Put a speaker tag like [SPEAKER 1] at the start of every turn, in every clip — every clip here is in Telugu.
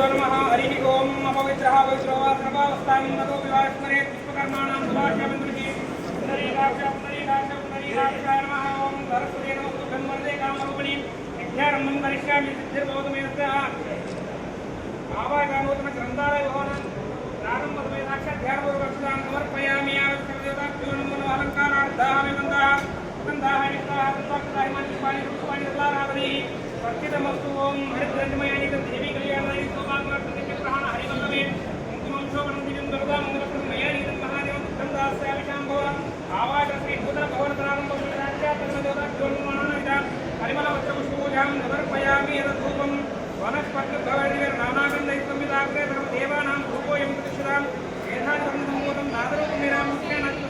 [SPEAKER 1] गुरुभ्यो नमः, हरिः ॐ अपवित्रः वैश्रवासनभावस्थान्नतो विवाहस्मरे पुष्पकर्माणां सुभाष्यमन्त्रिः। पुनरेकाक्ष पुनरेकाक्ष पुनरेकाक्षाय नमः ॐ सरस्वती नमस्तु ब्रह्मर्दे कामरूपिणीं। विद्यारम्भं करिष्यामि सिद्धिर्भवतु मे तस्य आवायकानूतनग्रन्थालय भवनं। प्रारम्भसमये साक्षाध्यानपूर्वक्षतां समर्पयामि। आवश्यकदेवताभ्यो नमो अलङ्कारार्थाः विबन्धाः गन्धाः निष्ठाः तत्त्वाक्षताः हिमानि पुष्पाणि रूपाणि ददारावधिः प्रत्येकमस्तु ॐ हरिद्रन्मयानि तद्देवी నానాగంధైత్వం మీద ఆగ్రే దేవానాం భూపోయం ప్రతిష్ఠితాం ఏధాని సంబోధం నాదరూపం మీరామస్య నక్ష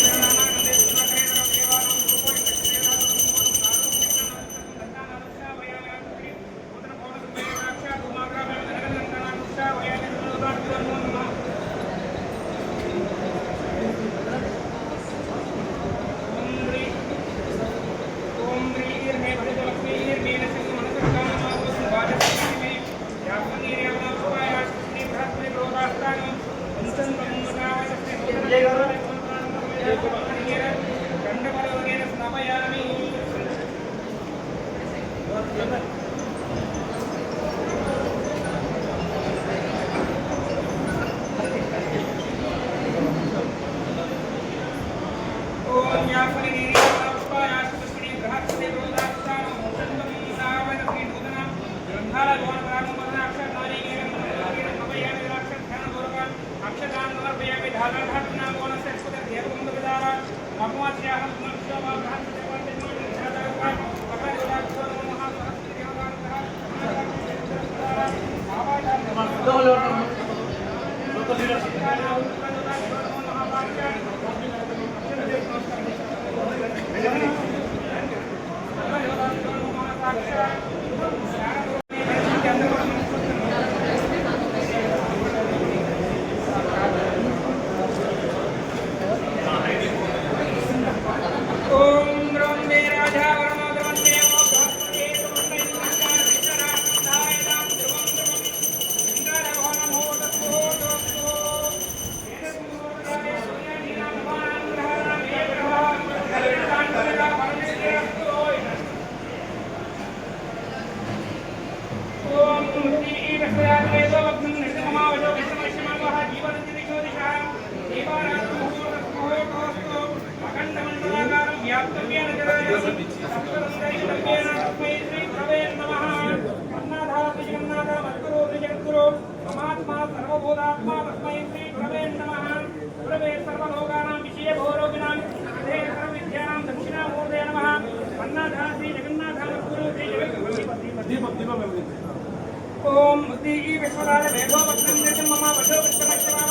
[SPEAKER 1] Llega विष्णुनाथ वैभव मम वशो विष्णमक्षमा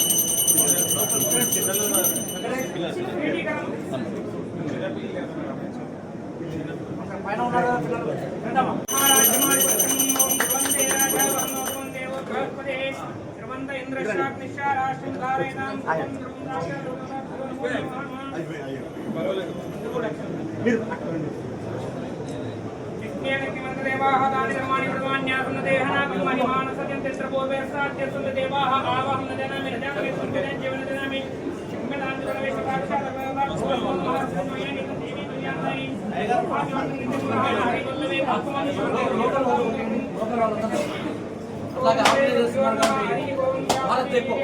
[SPEAKER 2] లోకల్ స్టూడెంట్స్
[SPEAKER 1] దేవాः దాని ధర్మాణి వృమాన్యాసం దేహనాకం మహిమానసత్యం తిస్రపూర్వేస్తాద్యస్సుంద దేవాः ఆవాహం న జనామి న జానమి సుందరం జీవన జనామి
[SPEAKER 3] అలాగే ఆపరేట్ చేస్తున్నారు కాబట్టి భారత్ ఎక్కువ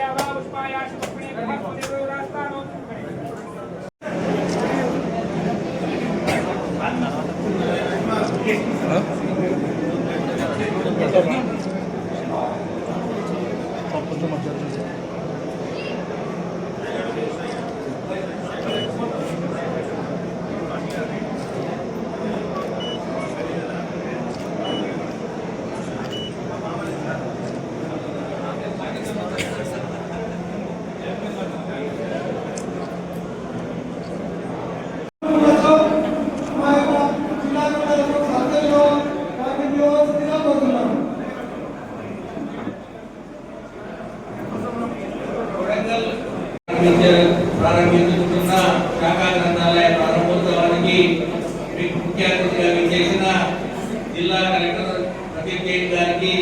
[SPEAKER 4] ప్రారంభించ- ప్రారంభించుకుంటున్న శాఖా గ్రంథాలయ ప్రారంభోత్సవానికి ముఖ్య అతిథిగా విచ్చేసిన జిల్లా కలెక్టర్ ప్రదీప్ జైన్ గారికి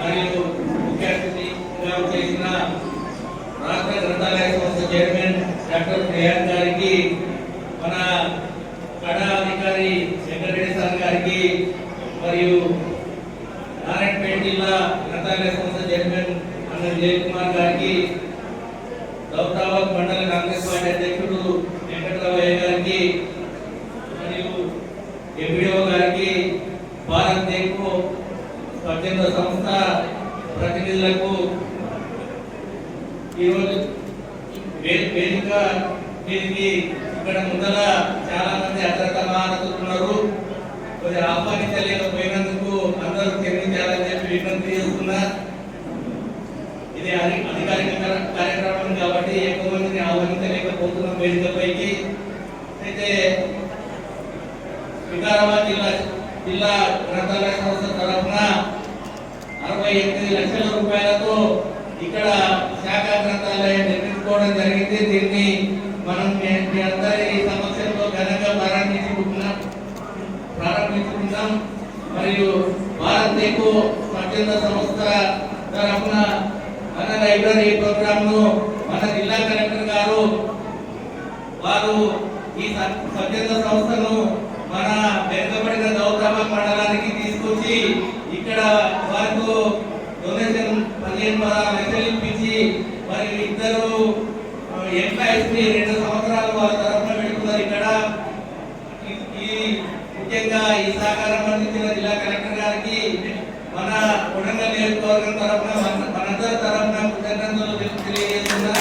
[SPEAKER 4] మరియు ముఖ్య అతిథిగా విచ్చేసిన రాష్ట్ర గ్రంథాలయ సంస్థ చైర్మన్ డాక్టర్ ప్రియాంక్ గారికి మన కళా అధికారి వెంకటరెడ్డి సార్ గారికి మరియు నారాయణపేట జిల్లా గ్రంథాలయ సంస్థ చైర్మన్ అన్న జయ్ కుమార్ గారికి గౌతాబాద్ మండల కాంగ్రెస్ పార్టీ అధ్యక్షుడు వెంకటరామయ్య గారికి మరియు ఎంపీడీఓ గారికి భారత్ దేశ్ స్వచ్ఛంద సంస్థ ప్రతినిధులకు ఈరోజు వేదిక దీనికి ఇక్కడ ముందర చాలా మంది అగ్రత కొద్ది ఆహ్వానించలేకపోయినందుకు అందరూ క్షమించాలని చెప్పి విజ్ఞప్తి చేస్తున్నా. ఇది అధికారిక కార్యక్రమం కాబట్టి ఎక్కువ మందిని ఆహ్వానించలేకపోతున్నాం వేదికపైకి అయితే వికారాబాద్ జిల్లా జిల్లా గ్రంథాలయ సంస్థ తరఫున అరవై ఎనిమిది లక్షల రూపాయలతో ఇక్కడ శాఖ గ్రంథాలయం నిర్మించుకోవడం జరిగింది. దీన్ని మనం మీ- అందరి సమక్షంలో ఘనంగా ప్రారంభించుకుంటున్నాం. ప్రారంభించుకుంటాం మరియు భారత్ ఎక్కువ స్వచ్ఛంద సంస్థ తరఫున మన లైబ్రరీ ప్రోగ్రామ్ను మన జిల్లా కలెక్టర్ గారు వారు ఈ స- స్వచ్ఛంద సంస్థను మన వెనుకబడిన గౌతమ మండలానికి తీసుకొచ్చి ఇక్కడ వారికి డొనేషన్ పదిహేను పదహారు మరి ఇద్దరు ఎంప్లాయీస్ని రెండు సంవత్సరాలు వారి తరఫున పెట్టుకున్నారు ఇక్కడ ఈ- ముఖ్యంగా ఈ సహకారం అందించిన జిల్లా కలెక్టర్ గారికి మన కొడంగల్ నియోజకవర్గం తరఫున మనందరి తరఫున కృతజ్ఞతలు తెలి- తెలియజేస్తున్నా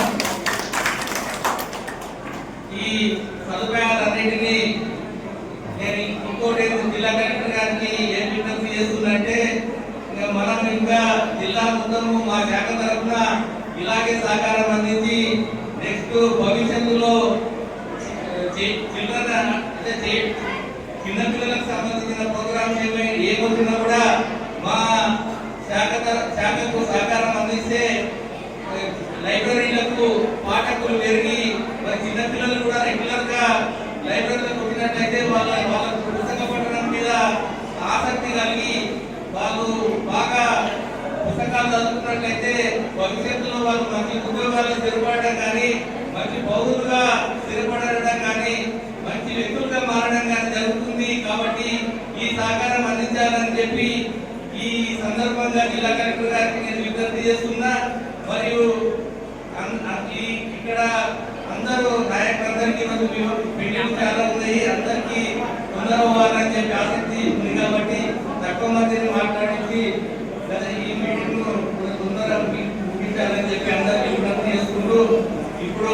[SPEAKER 4] ఈ సదుపాయాలన్నింటినీ నేను ఇంకోటి ఏంటి జిల్లా కలెక్టర్ గారికి ఏం విజ్ఞప్తి చేస్తున్నంటే ఇంకా మనం ఇంకా జిల్లా మొత్తము మా శాఖ తరఫున ఇలాగే సహకారం అందించి నెక్స్ట్ భవిష్యత్తులో చిల్డ్రన్ అంటే చిన్న పిల్లలకు సంబంధించిన ప్రోగ్రామ్స్ ఏమై ఏమొచ్చినా కూడా మా శాఖ శాఖకు సహకారం అందిస్తే లైబ్రరీలకు పాఠకులు పెరిగి మరి చిన్న పిల్లలు కూడా రెగ్యులర్గా లైబ్రరీలకు వచ్చినట్లయితే వాళ్ళ వాళ్ళ పుస్తక పఠనం మీద ఆసక్తి కలిగి వాళ్ళు బాగా పుస్తకాలు చదువుకున్నట్లయితే భవిష్యత్తు వారు మంచి ఉద్యోగాలు స్థిరపడడం కానీ మంచి పౌరులుగా స్థిరపడడం కానీ మంచి వ్యక్తులుగా మారడం కానీ జరుగుతుంది. కాబట్టి ఈ సహకారం అందించాలని చెప్పి ఈ సందర్భంగా జిల్లా కలెక్టర్ గారికి నేను విజ్ఞప్తి చేస్తున్నా. మరియు ఇక్కడ అందరూ నాయకులందరికీ ఈరోజు మీ- చాలా ఉన్నాయి. అందరికీ తొందర అవ్వాలని చెప్పి ఆసక్తి ఉంది కాబట్టి తక్కువ మందిని మాట్లాడించి గత ఈ మీటింగ్ తొందర ముగించాలని చెప్పి అందరికీ విజ్ఞప్తి చేసుకుంటూ ఇప్పుడు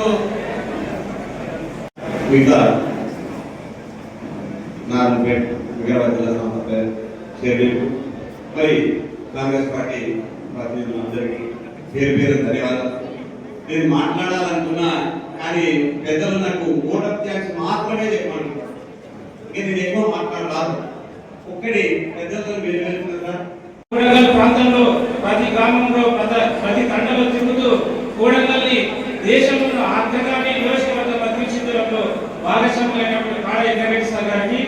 [SPEAKER 5] మిగతా నారాయణపేట వికారాబాద్ జిల్లా సంస్థ షెడ్యూల్ మరి కాంగ్రెస్ పార్టీ ప్రతినిధులందరికీ పేరు పేరు ధన్యవాదాలు. నేను మాట్లాడాలనుకున్నా కానీ పెద్దలు నాకు ఓట్ ఆఫ్ థ్యాంక్స్ మాత్రమే ఇంకా నేను ఎక్కువ మాట్లాడరాదు. ఒక్కడి పెద్దలతో మీరు వెళ్తున్నారా.
[SPEAKER 1] ప్రాంతంలో ప్రతి గ్రామంలో ప్రతి ప్రతి తండలో తిరుగుతూ కూడగల్ని దేశంలో ఆర్థికంగా నియోజకవర్గం అభివృద్ధిలో భాగస్వాములైనటువంటి కాళ వెంకటేశ్వర గారికి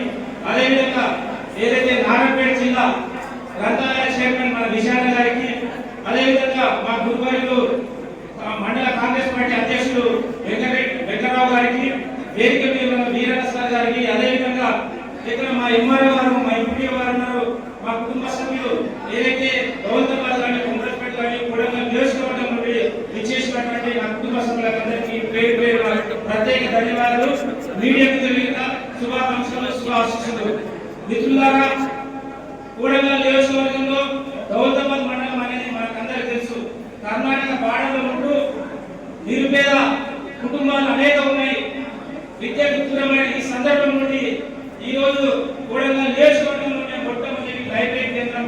[SPEAKER 1] అదేవిధంగా ఏదైతే నారాయణపేట జిల్లా గ్రంథాలయ చైర్మన్ మన విశాల గారికి అదేవిధంగా మా గురువారిలు ఆ, మండల కాంగ్రెస్ పార్టీ అధ్యక్షులు వెంకట వెంకటరావు గారికి వేదిక మీద ఉన్న వీరన్న సార్ గారికి అదేవిధంగా ఇక్కడ మా ఎంఆర్ఓ గారు మా ఎంపీ గారు ఉన్నారు మా కుటుంబ సభ్యులు ఏదైతే గౌతమాబాద్ కానీ కొండపేట కానీ కొడంగల్ నియోజకవర్గం నుండి విచ్చేసినటువంటి నా కుటుంబ సభ్యులందరికీ పేరు పేరు ప్రత్యేక ధన్యవాదాలు మీడియా మిత్రులకి శుభాకాంక్షలు ఆశిస్తున్నాను మిత్రులారా కూడగల్ నియోజకవర్గంలో గౌతమాబాద్ మండలం అనేది మనకందరికీ తెలుసు. కర్ణాటక బాడలో ఉంటూ నిరుపేద కుటుంబాలు అనేక ఉన్నాయి. విద్యకు దూరమైన ఈ సందర్భం నుండి ఈ రోజు నియోజకవర్గంలోనే మొట్టమొదటి లైబ్రరీ కేంద్రం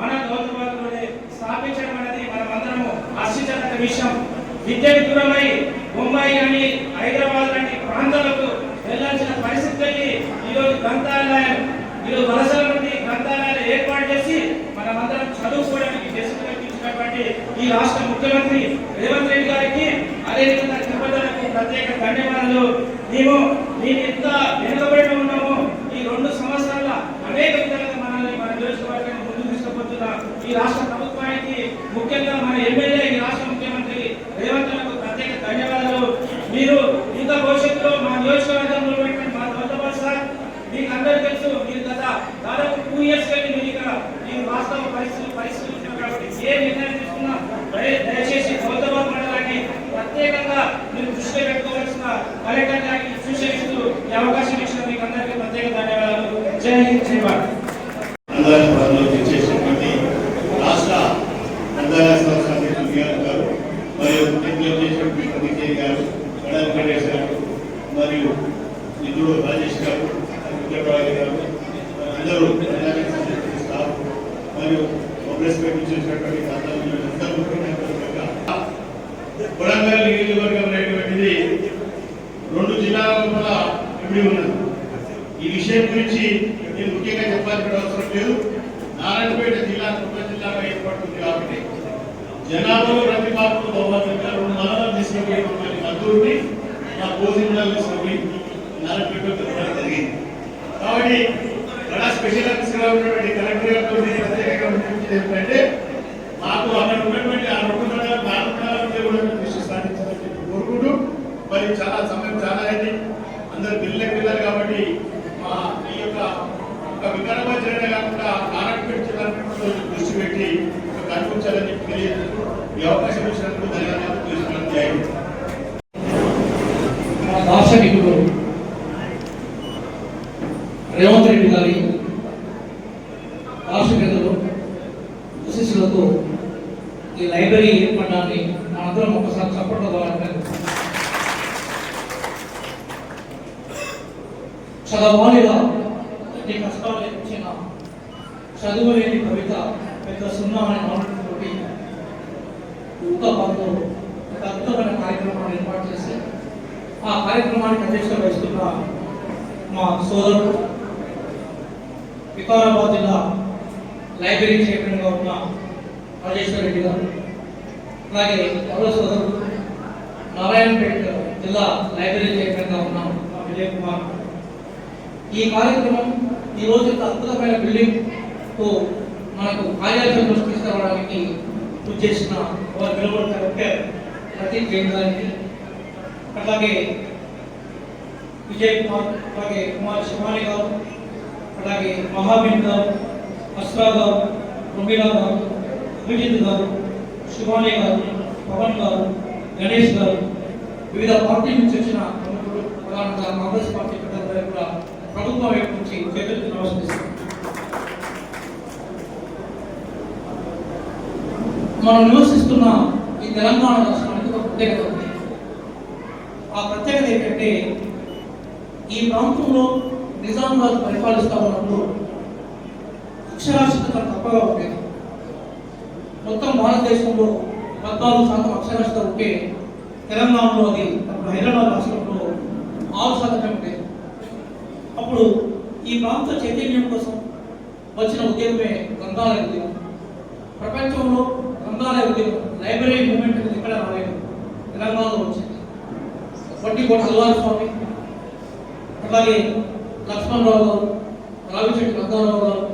[SPEAKER 1] మన గౌతమాబాద్లోనే స్థాపించడం అనేది మనమందరము ఆశించదగ్గ విషయం. విద్యకు దూరమై బొమ్మాయి అని హైదరాబాద్ లాంటి ప్రాంతాలకు వెళ్ళాల్సిన పరిస్థితులకి ఈరోజు గ్రంథాలయం ఈరోజు వలసల నుండి గ్రంథాలయాలు ఏర్పాటు చేసి మనమందరం చదువుకోవడానికి చేసి కల్పించినటువంటి ఈ రాష్ట్ర ముఖ్యమంత్రి రేవంత్ రెడ్డి గారికి అదేవిధంగా తిరుపతిలకు ప్రత్యేక ధన్యవాదాలు. మేము మేము ఎంత వెనుకబడి ఉన్నాము ఈ రెండు సంవత్సరాల అనేక విధాలుగా మనల్ని మన నియోజకవర్గాన్ని ముందుకు తీసుకుపోతున్న ఈ రాష్ట్ర ప్రభుత్వానికి ముఖ్యంగా మన ఎమ్మెల్యే ఈ రాష్ట్ర ముఖ్యమంత్రి రేవంత్ రెడ్డికి ప్రత్యేక ధన్యవాదాలు. మీరు ఇంత భవిష్యత్తులో మా నియోజకవర్గంలో ఉన్నటువంటి మా దొంగబాబు సార్ మీకు అందరూ తెలుసు మీరు గత దాదాపు టూ ఇయర్స్ కానీ మీరు ఇక్కడ మీరు వాస్తవ పరిస్థితులు పరిశీలించారు కాబట్టి ఏ నిర్ణయం దయచేసి గౌతమాబాద్ మండలాన్ని ప్రత్యేకంగా మీరు దృష్టిలో పెట్టుకోవాల్సిన కలెక్టర్ గారికి సూచనిస్తూ ఈ అవకాశం ఇచ్చిన మీకు అందరికీ ప్రత్యేక ధన్యవాదాలు. జై హింద్ జై భారత్
[SPEAKER 6] ఆంధ్రప్రదేశ్లో చేసేటువంటి రాష్ట్ర గ్రంథాలయ సంస్థ అధ్యక్షులు బిఆర్ గారు మరియు కేంద్రీయ చేసినటువంటి కమిటీ గారు కడా వెంకటేష్ గారు మరియు నిధుడు రాజేష్ గారు విజయరావు గారు అందరూ గ్రంథాలయ సంబంధించిన స్టాఫ్ మరియు కాంగ్రెస్ పార్టీ చేసినటువంటి అందరూ కొడంగల్ నియోజకవర్గం అనేటువంటిది రెండు జిల్లాల లోపల ఇమిడి ఉన్నది ఈ విషయం గురించి నేను ముఖ్యంగా చెప్పాల్సిన అవసరం లేదు నారాయణపేట జిల్లా కొత్త జిల్లాగా ఏర్పడుతుంది కాబట్టి జనాభాలో ప్రతి మార్పులు బహుమతంగా రెండు మండలాలు తీసుకుపోయి మమ్మల్ని మా కోసి మండలం తీసుకుపోయి నారాయణపేట తిరగడం జరిగింది. కాబట్టి చాలా స్పెషల్ ఆఫీసర్గా ఉన్నటువంటి కలెక్టర్ గారు ప్రత్యేకంగా విజ్ఞప్తి ఏంటంటే మాకు అక్కడ ఉన్నటువంటి ఆ రెండు మండలాలు నాలుగు మండలాల మీద కూడా దృష్టి సాధించాలని చెప్పి కోరుకుంటూ మరి చాలా సమయం చాలా అయింది. అందరు పిల్లలకి పిల్లలు కాబట్టి మా ఈ యొక్క వికారాబాద్ జిల్లా కాకుండా నారాయణపేట జిల్లా దృష్టి పెట్టి కనిపించాలని తెలియదు ఈ అవకాశం ఇచ్చినందుకు ధన్యవాదాలు తెలుసుకున్నాను జై హింద్.
[SPEAKER 3] రేవంత్ రెడ్డి గారి ఈ లైబ్రరీ ఏర్పడడాన్ని మనందరం ఒకసారి చప్పట్ల ద్వారా చదవాలిగా ఎన్ని కష్టాలు చదువు చదువులేని కవిత పెద్ద సున్నా అనే మాటతోటి ఉత్తమంలో ఒక అద్భుతమైన కార్యక్రమాన్ని ఏర్పాటు చేసి ఆ కార్యక్రమానికి అధ్యక్షత వహిస్తున్న మా సోదరుడు వికారాబాద్ జిల్లా లైబ్రరీ చైర్మన్గా ఉన్న రాజేశ్వర రెడ్డి గారు అలాగే మరో సోదరుడు నారాయణపేట జిల్లా లైబ్రరీ చైర్మన్గా ఉన్న మా విజయ్ కుమార్. ఈ కార్యక్రమం ఈరోజు రోజు ఇంత అద్భుతమైన బిల్డింగ్ మనకు కార్యాలయం తీసుకురావడానికి కృషి చేసిన వారు నిలబడతారు ప్రతీక్ జైన్ గారికి అలాగే విజయ్ కుమార్ అలాగే కుమార్ శివాని గారు అలాగే మహాబీన్ గారు అస్రా గారు రమీలా గారు అభిజిత్ గారు శివాని గారు పవన్ గారు గణేష్ గారు వివిధ పార్టీ నుంచి వచ్చిన ప్రముఖులు ప్రధానంగా కాంగ్రెస్ పార్టీ కూడా ప్రభుత్వం వైపు నుంచి చేతులకు నమస్కరిస్తారు మనం నివసిస్తున్న ఈ తెలంగాణ రాష్ట్రానికి ఒక ప్రత్యేకత ఉంది. ఆ ప్రత్యేకత ఏంటంటే ఈ ప్రాంతంలో నిజాం రాజు పరిపాలిస్తా ఉన్నప్పుడు అక్షరాస్యత తప్పగా ఉండేది. మొత్తం భారతదేశంలో పద్నాలుగు శాతం అక్షరాస్యత ఉంటే తెలంగాణలో అది అప్పుడు హైదరాబాద్ రాష్ట్రంలో ఆరు శాతమే ఉండేది అప్పుడు ఈ ప్రాంత చైతన్యం కోసం వచ్చిన ఉద్యమమే గ్రంథాలయ ఉద్యమం ప్రపంచంలో గ్రంథాలయ ఉద్యమం లైబ్రరీ మూవ్మెంట్ ఇక్కడ ఎక్కడ రాలేదు. తెలంగాణలో వచ్చింది వడ్డీకోట అల్వారి స్వామి అలాగే లక్ష్మణరావు గారు రావిచెట్టి రంగారావు గారు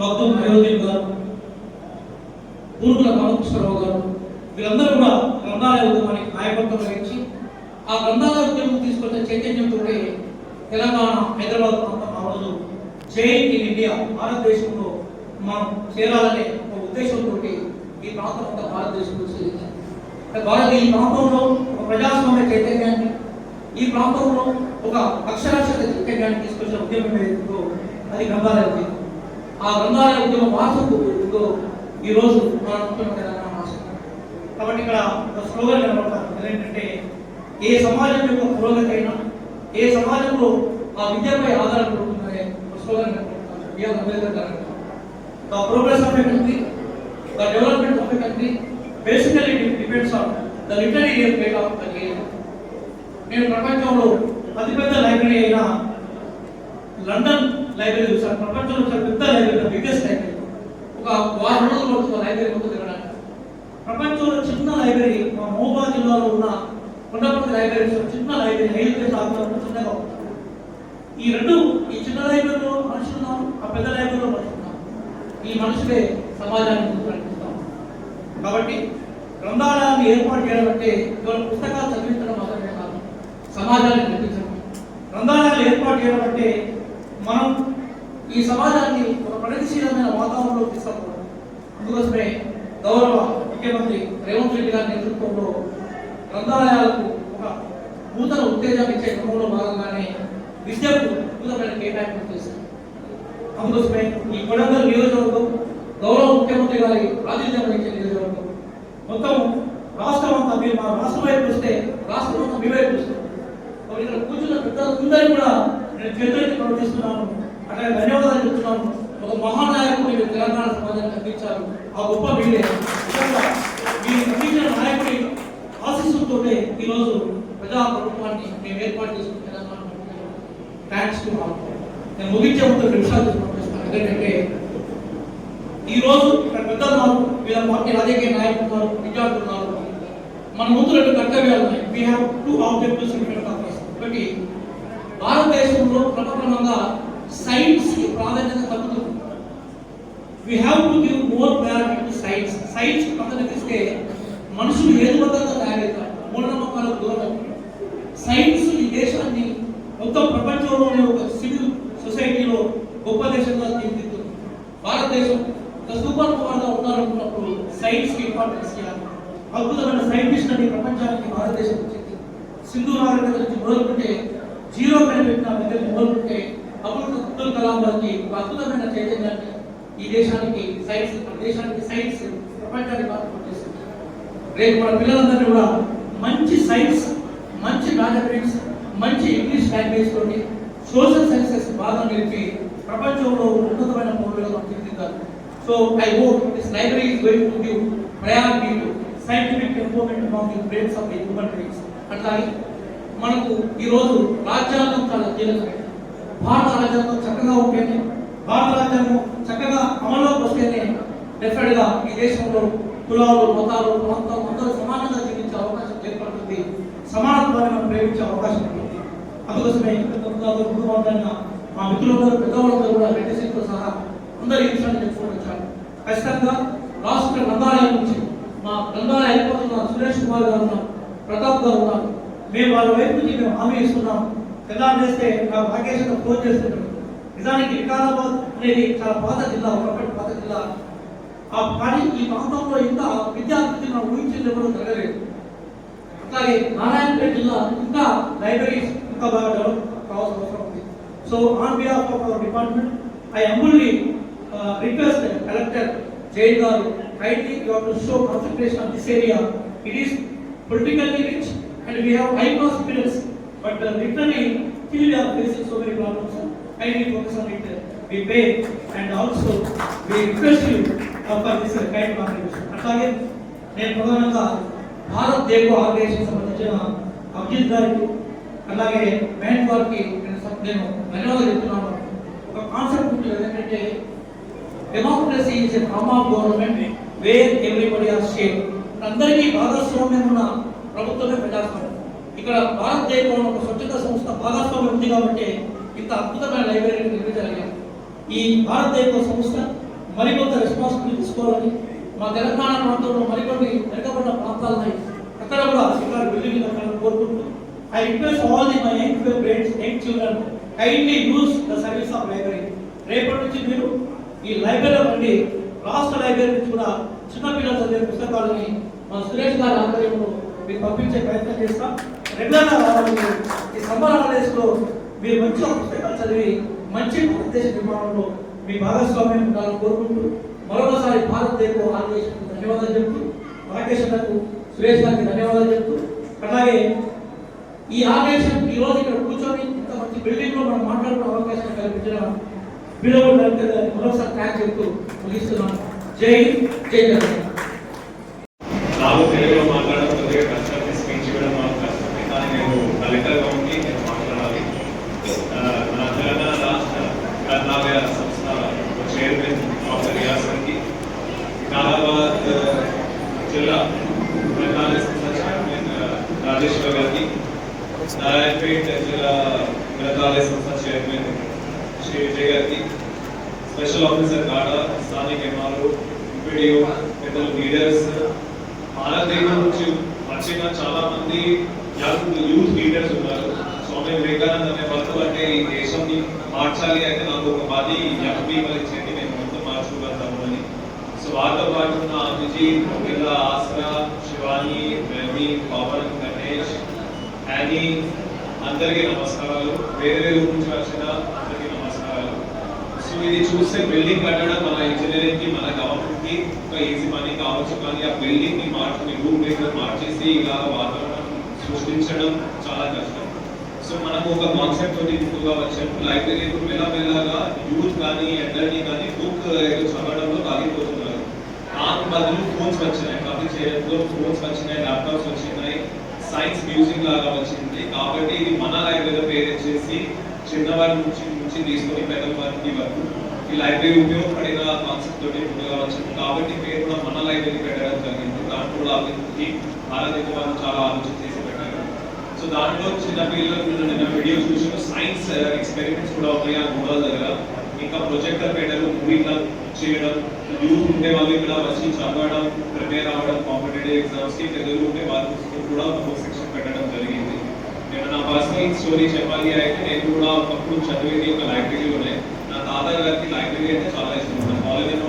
[SPEAKER 3] మగ్దూమ్ మయోదీన్ గారు పూర్గుల రామకృష్ణరావు గారు వీరందరూ కూడా గ్రంథాలయ ఉద్యమానికి నాయకత్వం వహించి ఆ గ్రంథాలయ ఉద్యమం తీసుకొచ్చే చైతన్యంతో తెలంగాణ హైదరాబాద్ ప్రాంతం ఆ రోజు జై ఇన్ ఇండియా భారతదేశంలో మనం చేరాలనే ఒక ఉద్దేశంతో ప్రాంతం అంతా భారతదేశం చేరింది భారత ఈ ప్రాంతంలో ఒక ప్రజాస్వామ్య చైతన్యాన్ని ఈ ప్రాంతంలో ఒక అక్షరాస్యత చైతన్యాన్ని తీసుకొచ్చిన ఉద్యమం ఏదైతుందో అది గ్రంథాలయ ఉద్యమం. ఆ గ్రంథాలయ ఉద్యమం వారసత్వ ఉందో ఈరోజు రోజు మనం తెలంగాణ రాష్ట్రం కాబట్టి ఇక్కడ ఒక స్లోగన్ కనబడతాను ఏంటంటే ఏ సమాజం యొక్క పురోగతి అయినా ఏ సమాజంలో ఆ విద్యపై ఆధారపడుతుందనే ఒక స్లోగన్ కనబడతాం బిఆర్ అంబేద్కర్ గారు అంటారు. The progress of the development of a country basically depends on the literary rate of the నేను ప్రపంచంలో అతిపెద్ద లైబ్రరీ అయిన లండన్ లైబ్రరీ చూసాను ప్రపంచంలో చాలా పెద్ద లైబ్రరీ బిగ్గెస్ట్ లైబ్రరీ ఒక వారం రోజులు పడుతుంది లైబ్రరీ ముందు తిరగడానికి. ప్రపంచంలో చిన్న లైబ్రరీ మా మహబూబాద్ జిల్లాలో ఉన్న కొండపల్లి లైబ్రరీస్ చిన్న లైబ్రరీ ఐదు పేజ్ చిన్నగా ఉంటుంది ఈ రెండు ఈ చిన్న లైబ్రరీలో మనుషులు ఆ పెద్ద లైబ్రరీలో మనుషులు ఈ మనుషులే సమాజాన్ని ముందుకు కాబట్టి గ్రంథాలయాన్ని ఏర్పాటు చేయడం అంటే కేవలం పుస్తకాలు చదివించడం మాత్రమే కాదు సమాజాన్ని నిర్మించడం గ్రంథాలయాలు ఏర్పాటు చేయడం అంటే మనం ఈ సమాజాన్ని ఒక ప్రగతిశీలమైన వాతావరణంలో తీసుకురావడం అందుకోసమే గౌరవ ముఖ్యమంత్రి రేవంత్ రెడ్డి గారి నేతృత్వంలో గ్రంథాలయాలకు ఒక నూతన ఉత్తేజం ఇచ్చే క్రమంలో భాగంగానే విద్యకు నూతనమైన కేటాయింపు చేశారు. అందుకోసమే ఈ కొడంగల్ నియోజకవర్గం గౌరవ ముఖ్యమంత్రి గారి ఆతిథ్యం వహించే నియోజకవర్గం మొత్తం రాష్ట్రం అంతా మీరు మా రాష్ట్రం వైపు చూస్తే రాష్ట్రం అంతా మీ వైపు చూస్తాం ఇక్కడ కూర్చున్న పెద్దలందరికీ కూడా నేను చేతులెత్తి ప్రవర్తిస్తున్నాను అక్కడ ధన్యవాదాలు చెప్తున్నాను. ఒక మహానాయకుడు మీరు తెలంగాణ సమాజానికి అందించారు. ఆ గొప్ప మీరే. మీరు అందించిన నాయకుడి ఆశీస్సులతో ఈరోజు ప్రజా ప్రభుత్వాన్ని మేము ఏర్పాటు చేసుకున్న తెలంగాణ థ్యాంక్స్ టు నేను ముగించే ముందు నిమిషాలు తీసుకుంటాను ఎందుకంటే ఈ రోజు ఇక్కడ పెద్దలు ఉన్నారు. వీళ్ళ పార్టీ రాజకీయ నాయకులు ఉన్నారు విద్యార్థులు ఉన్నారు. మన ముందు రెండు కర్తవ్యాలు ఉన్నాయి. We have two objectives in front of us. ఒకటి భారతదేశంలో క్రమక్రమంగా సైన్స్కి ప్రాధాన్యత తగ్గుతుంది. We have to give more priority to science science ప్రాధాన్యత ఇస్తే మనుషులు ఏదుబద్ధంగా తయారవుతారు? మూఢనమ్మకాలకు దూరం. సైన్స్ ఈ దేశాన్ని మొత్తం ప్రపంచంలోనే ఒక సివిల్ సొసైటీలో గొప్ప దేశంగా తీర్చిదిద్దుతుంది. భారతదేశం ఒక సూపర్ పవర్ సైన్స్కి ఇంపార్టెన్స్ ఇవ్వాలి అద్భుతమైన సైంటిస్ట్ అని ప్రపంచానికి భారతదేశం వచ్చింది సింధు నాగరికత నుంచి మొదలుకుంటే జీరో కనిపెట్టిన దగ్గర మొదలుకుంటే అప్పుడు అబ్దుల్ కలాం గారికి ఒక అద్భుతమైన చైతన్యాన్ని ఈ దేశానికి సైన్స్ దేశానికి సైన్స్ ప్రపంచానికి మార్పు చేసింది రేపు మన పిల్లలందరినీ కూడా మంచి సైన్స్ మంచి మ్యాథమెటిక్స్ మంచి ఇంగ్లీష్ లాంగ్వేజ్ తోటి సోషల్ సైన్సెస్ బాగా నేర్పి ప్రపంచంలో ఉన్నతమైన పౌరులుగా మనం తీర్చిదిద్దాలి so I hope this library is going to give priority to scientific improvement among the brains of the human beings అట్లాగే మనకు ఈరోజు రాజ్యాంగం చాలా కీలకం భారత రాజ్యాంగం చక్కగా ఉంటేనే భారత రాజ్యాంగం చక్కగా అమల్లోకి వస్తేనే డెఫినెట్గా ఈ దేశంలో కులాలు మతాలు ప్రాంతం అందరూ సమానంగా జీవించే అవకాశం ఏర్పడుతుంది సమానత్వాన్ని ప్రేమించే అవకాశం ఉంటుంది అందుకోసమే కుటుంబంగా మా మిత్రులందరూ పెద్దవాళ్ళందరూ కూడా రెడ్డి రెడ్డిసీతో సహా అందరూ ఈ విషయాన్ని చెప్పుకొని వచ్చారు ఖచ్చితంగా రాష్ట్ర గ్రంథాలయం నుంచి మా గ్రంథాలయ అయిపోతున్న సురేష్ కుమార్ గారు ఉన్నారు ప్రతాప్ గారు ఉన్నారు. మేము వాళ్ళ వైపు నుంచి మేము హామీ ఇస్తున్నాం. తెల్లారు చేస్తే నా భాగ్యేశ్వర ఫోన్ చేస్తుంటాడు. నిజానికి వికారాబాద్ అనేది చాలా పాత జిల్లా ఒకప్పటి పాత జిల్లా. ఆ కానీ ఈ ప్రాంతంలో ఇంత విద్యార్థి మనం ఊహించింది కూడా జరగలేదు అట్లాగే నారాయణపేట జిల్లా ఇంకా లైబ్రరీస్ ఇంకా బాగా డెవలప్ కావాల్సిన అవసరం ఉంది. So on behalf of our department I humbly request collector Jain గారు kindly you have to show concentration on this area it is politically rich and we have high class students but uh, literally still we are facing so many problems kindly focus on it we pay and also we request you for this kind contribution అట్లాగే నేను ప్రధానంగా భారత్ దేవో ఆర్గనైజేషన్ సంబంధించిన అభిజిత్ గారికి అలాగే మెహన్ గారికి నేను స- నేను ధన్యవాదాలు చెప్తున్నాను ఒక కాన్సెప్ట్ ఉంటుంది ఏంటంటే democracy is a form of government where everybody are share అందరికీ భాగస్వామ్యం ఉన్న ప్రభుత్వమే ప్రజాస్వామ్యం. ఇక్కడ భారతదేశంలో ఒక స్వచ్ఛత సంస్థ భాగస్వామ్యం ఉంది కాబట్టి ఇంత అద్భుతమైన లైబ్రరీ నిర్మించగలిగాం ఈ భారతదేశ సంస్థ మరికొంత రెస్పాన్సిబిలిటీ తీసుకోవాలని మా తెలంగాణ ప్రాంతంలో మరికొన్ని వెనుకబడిన ప్రాంతాలు అక్కడ కూడా ఇక్కడ బిల్డింగ్ కోరుకుంటూ I request all the my young brains young children kindly use the service of library రేపటి నుంచి మీరు ఈ లైబ్రరీలో నుండి రాష్ట్ర లైబ్రరీ నుంచి కూడా చిన్నపిల్లలు చదివే పుస్తకాలని మన సురేష్ గారి ఆధ్వర్యంలో మీరు పంపించే ప్రయత్నం చేస్తాం. రెగ్యులర్గా ఈ సమ్మర్ హాలిడేస్లో మీరు మంచిగా పుస్తకాలు చదివి మంచి భారతదేశ నిర్మాణంలో మీ భాగస్వామ్యం ఉండాలని కోరుకుంటూ మరొకసారి భారతదేశం ఆర్గనైజేషన్ ధన్యవాదాలు చెప్తూ రాకేష్ సురేష్ గారికి ధన్యవాదాలు చెప్తూ అలాగే ఈ ఆదేశం ఈ రోజు ఇక్కడ కూర్చొని ఇంత మంచి బిల్డింగ్లో మనం మాట్లాడుకునే అవకాశం కల్పించిన బిలో మరొకసారి థ్యాంక్ చెప్తూ ముగిస్తున్నాను జై హింద్, జై తెలంగాణ
[SPEAKER 2] నాకు తెలుగులో మాట్లాడడం కొద్దిగా కష్టం స్పీచ్ ఇవ్వడం మాకు కష్టమే కానీ నేను కలెక్టర్గా ఉండి నేను మాట్లాడాలి ఆ, మన తెలంగాణ రాష్ట్ర గ్రంథాలయ సంస్థ చైర్మన్ డాక్టర్ రియాజ్ గారికి కాలాబాద్ జిల్లా గ్రంథాలయ సంస్థ చైర్మన్ ఆ, రాజేశ్వర్ గారికి నారాయణపేట జిల్లా గ్రంథాలయ సంస్థ చైర్మన్ శ్రీ విజయ్ గారికి స్పెషల్ ఆఫీసర్ కాడ స్థానిక ఎంఆర్ఓ వీడియో పెద్దలు లీడర్స్ భారతదేశం నుంచి వచ్చిన చాలా మంది యంగ్ యూత్ లీడర్స్ ఉన్నారు. స్వామి వివేకానంద అనే వాళ్ళు అంటే ఈ దేశాన్ని మార్చాలి అంటే నాకు ఒక పది యంగ్ పీపుల్ ఇచ్చింది నేను మొత్తం మార్చుకోగలుగుతాము అని సో వాళ్ళతో పాటు ఉన్న అభిజిత్ ఇలా ఆస్రా శివాని రవి పవన్ గణేష్ హ్యానీ అందరికీ నమస్కారాలు. వేరే వేరే ఊరు నుంచి వచ్చిన ఇది చూస్తే బిల్డింగ్ కట్టడం మన ఇంజనీరింగ్కి మన గవర్నమెంట్కి ఒక ఈజీ పని కావచ్చు. కానీ ఆ బిల్డింగ్ని మార్చి రూమ్ మేకర్ మార్చేసి ఇలా వాతావరణం సృష్టించడం చాలా కష్టం. సో మనకు ఒక కాన్సెప్ట్ తోటి ముందుగా వచ్చాము లైబ్రరీ మెల్లమెల్లగా యూత్ కానీ ఎల్డర్ని కానీ బుక్ ఏదో చదవడంలో కాలిపోతున్నారు దాని బదులు ఫోన్స్ వచ్చినాయి. కాఫీ చేయడంలో ఫోన్స్ వచ్చినాయి ల్యాప్టాప్స్ వచ్చినాయి సైన్స్ మ్యూజిక్ లాగా వచ్చింది. కాబట్టి ఇది మన లైబ్రరీ పేరు వచ్చేసి చిన్నవారి నుంచి నుంచి తీసుకొని పెద్ద వారికి వరకు ఈ లైబ్రరీ ఉపయోగపడిన కాన్సెప్ట్ తోటి ముందుగా వచ్చింది కాబట్టి పేరు కూడా మన లైబ్రరీ పెట్టడం జరిగింది. దాంట్లో కూడా అభివృద్ధి భారతదేశ వాళ్ళు చాలా ఆలోచన చేసి పెట్టారు. సో దాంట్లో చిన్న పిల్లలకు నిన్న వీడియో చూసిన సైన్స్ ఎక్స్పెరిమెంట్స్ కూడా ఉన్నాయి. ఆ గోడల దగ్గర. ఇంకా ప్రొజెక్టర్ పెట్టడం మూవీ చేయడం యూత్ ఉండే వాళ్ళు ఇక్కడ వచ్చి చదవడం ప్రిపేర్ అవ్వడం కాంపిటేటివ్ ఎగ్జామ్స్కి పెద్దలు ఉండే వాళ్ళకి కూడా ఒక సెక్షన్ పెట్టడం జరిగింది. నేను నా పర్సనల్ స్టోరీ చెప్పాలి అయితే నేను కూడా ఒకప్పుడు చదివేది ఒక లైబ్రరీలోనే నా గారికి లైబ్రరీ అంటే చాలా ఇష్టం. మన కాలేజీలో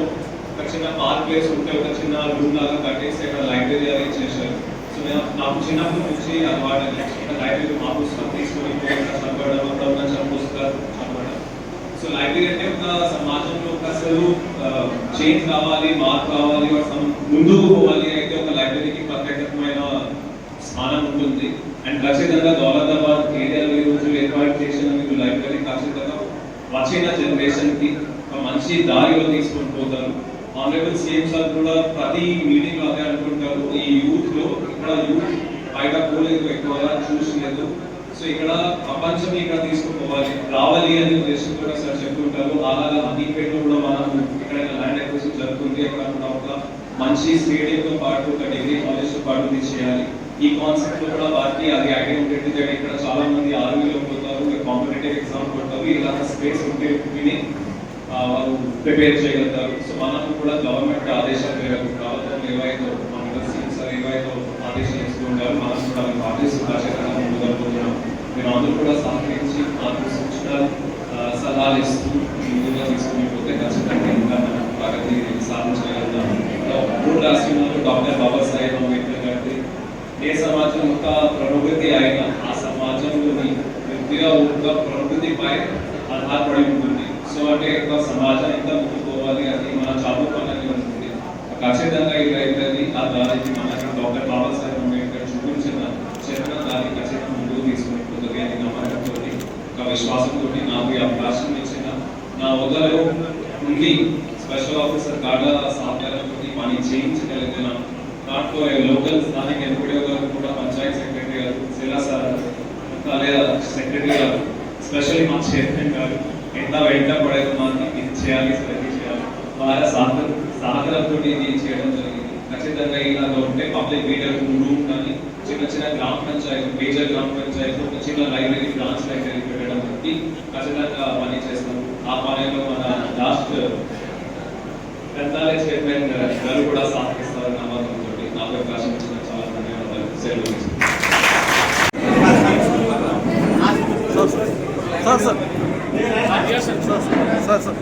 [SPEAKER 2] ఒక చిన్న పార్క్ ప్లేస్ ఉంటే ఒక చిన్న రూమ్ లాగా కట్టేసి అక్కడ లైబ్రరీ అరేంజ్ చేశారు. సో నేను నాకు చిన్నప్పటి నుంచి అలవాటు లైబ్రరీ మా పుస్తకం తీసుకొని అక్కడ చదవడం అక్కడ ఉన్న చిన్న పుస్తకాలు చదవడం. సో లైబ్రరీ అంటే ఒక సమాజంలో ఒక అసలు చేంజ్ కావాలి మార్పు కావాలి ముందుకు పోవాలి అయితే ఒక లైబ్రరీకి ప్రత్యేకమైన స్థానం ఉంటుంది. అండ్ ఖచ్చితంగా దౌలతాబాద్ ఏరియాలో ఈరోజు ఏర్పాటు చేసిన మీకు లైబ్రరీ ఖచ్చితంగా వచ్చిన జనరేషన్కి ఒక మంచి దారిలో తీసుకొని పోతారు. ఆనరబుల్ సీఎం సార్ కూడా ప్రతి మీటింగ్లో అదే అనుకుంటారు. ఈ యూత్లో ఇక్కడ యూత్ బయట పోలేదు ఎక్కువగా చూసలేదు. సో ఇక్కడ ప్రపంచం ఇక్కడ తీసుకుపోవాలి. రావాలి అనే ఉద్దేశం కూడా సార్ చెప్తుంటారు. అలాగా అమీపేటలో కూడా మనం ఇక్కడ ల్యాండ్ అక్విజిషన్ జరుగుతుంది అక్కడ కూడా ఒక మంచి స్టేడియంతో పాటు ఒక డిగ్రీ కాలేజ్తో పాటు తీసేయాలి చేయాలి. ఈ కాన్సెప్ట్లో కూడా వారికి అది ఐడియా ఉంటుంది ఇక్కడ చాలా మంది ఆర్మీలో కాంపిటేటివ్ ఎగ్జామ్ కొడతారు ఇలా స్పేస్ ఉంటే విని వాళ్ళు ప్రిపేర్ చేయగలుగుతారు. సో మనం కూడా గవర్నమెంట్ ఆదేశాలు మేరకు ప్రభుత్వం ఏవైతే మన సీఎం సార్ ఏవైతే ఆదేశాలు ఇస్తూ ఇస్తుంటారో మనం కూడా అవి ఆదేశాలు ఖచ్చితంగా ముందుగా పోతున్నాం మీరు అందరూ కూడా సహకరించి మాకు సూచనలు సలహాలు ఇస్తూ ముందుగా తీసుకుని పోతే ఖచ్చితంగా ఇంకా మనం ప్రగతి సాధించగలుగుతాం. మూడు రాష్ట్రంలో డాక్టర్ బాబాసాహెబ్ అంబేద్కర్ గారి ఏ సమాజం యొక్క అండ్ నన్ను కూడా సహకరిస్తారని నమ్మకంతో నాకు అవకాశం ఇచ్చిన చాలా ధన్యవాదాలు. సెలవు
[SPEAKER 7] sir sir sir sir sir sir